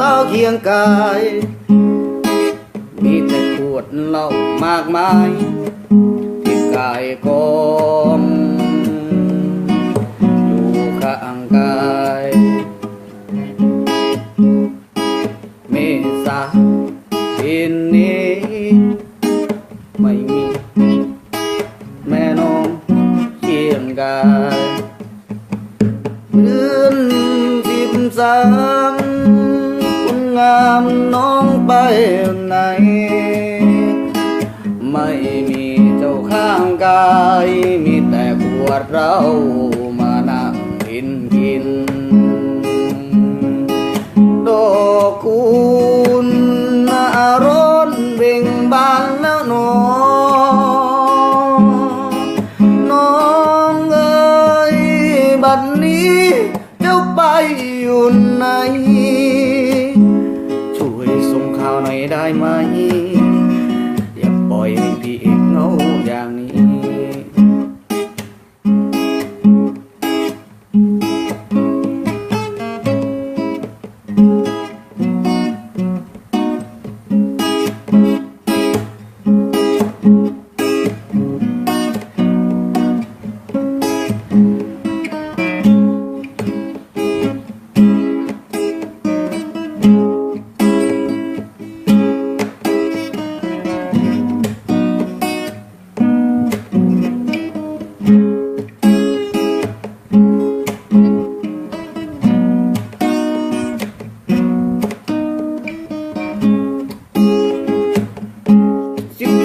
เราเคียงกาย มีแต่ขวดเหล้ามากมายที่กายกองอยู่ข้างกายเมษาปีนี้ไม่มีแม่น้องเคียงกายเดื น้องไปไหน ไม่มีเจ้าข้างกาย มีแต่ขวดเรามานั่งกินกินดอกคุณนาร้อนเบ่งบานแล้วหนอน้องเอ๋ยบัดนี้เจ้าไปอยู่ไหน ได้ไหม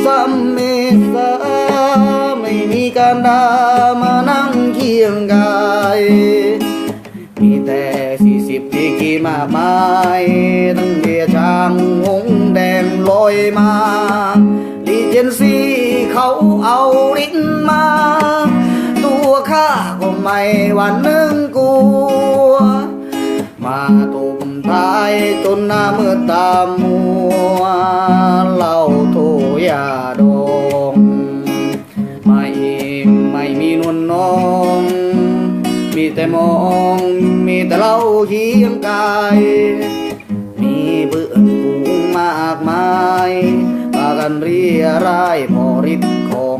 สิบสามเมษาไม่มีการดามานั่งเคียงกาย มีแต่สี่สิบที่กี่มากมายตั้งเบียช้างหงแดงลอยมาลีเจนซี่เขาเอาลิ้นมา ตัวข้าก็ไม่วันนึงกลัว มาตุ่มทายจนหน้ามืดตามัวเล่า ยาดองไม่ไม่มีนวลน้อง มีแต่มองมีแต่เล่าเคียงกาย มีเบื่อนฝูงมากมายมากันเรียรายพอริดของ